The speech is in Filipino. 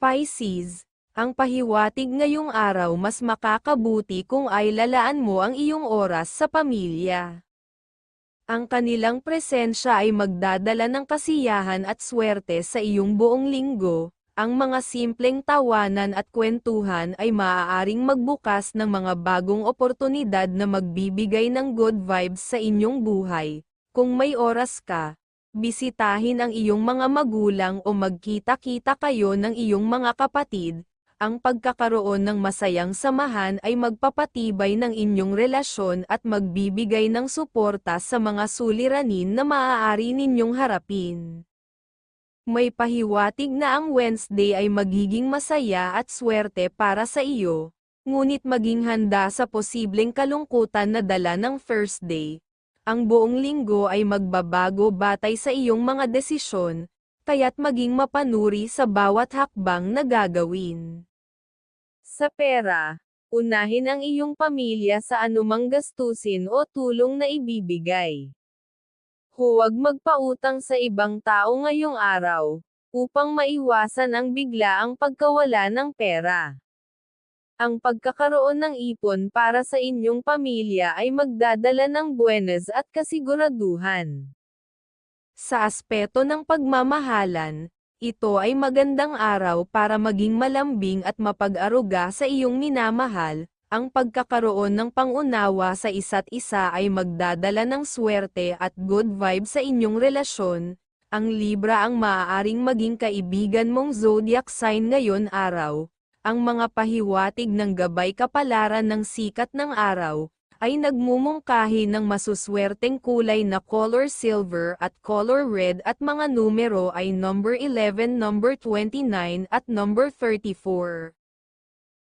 Pisces, ang pahiwatig ngayong araw mas makakabuti kung ay lalaan mo ang iyong oras sa pamilya. Ang kanilang presensya ay magdadala ng kasiyahan at swerte sa iyong buong linggo, ang mga simpleng tawanan at kwentuhan ay maaaring magbukas ng mga bagong oportunidad na magbibigay ng good vibes sa inyong buhay. Kung may oras ka, bisitahin ang iyong mga magulang o magkita-kita kayo ng iyong mga kapatid, ang pagkakaroon ng masayang samahan ay magpapatibay ng inyong relasyon at magbibigay ng suporta sa mga suliranin na maaari ninyong harapin. May pahiwatig na ang Wednesday ay magiging masaya at swerte para sa iyo, ngunit maging handa sa posibleng kalungkutan na dala ng first day. Ang buong linggo ay magbabago batay sa iyong mga desisyon, kaya't maging mapanuri sa bawat hakbang na gagawin. Sa pera, unahin ang iyong pamilya sa anumang gastusin o tulong na ibibigay. Huwag magpautang sa ibang tao ngayong araw, upang maiwasan ang biglaang pagkawala ng pera. Ang pagkakaroon ng ipon para sa inyong pamilya ay magdadala ng buenas at kasiguraduhan. Sa aspeto ng pagmamahalan, ito ay magandang araw para maging malambing at mapag-aruga sa iyong minamahal, ang pagkakaroon ng pangunawa sa isa't isa ay magdadala ng swerte at good vibe sa inyong relasyon. Ang Libra ang maaaring maging kaibigan mong zodiac sign ngayon araw. Ang mga pahiwatig ng gabay kapalaran ng sikat ng araw ay nagmumungkahi ng masuswerteng kulay na color silver at color red at mga numero ay number 11, number 29 at number 34.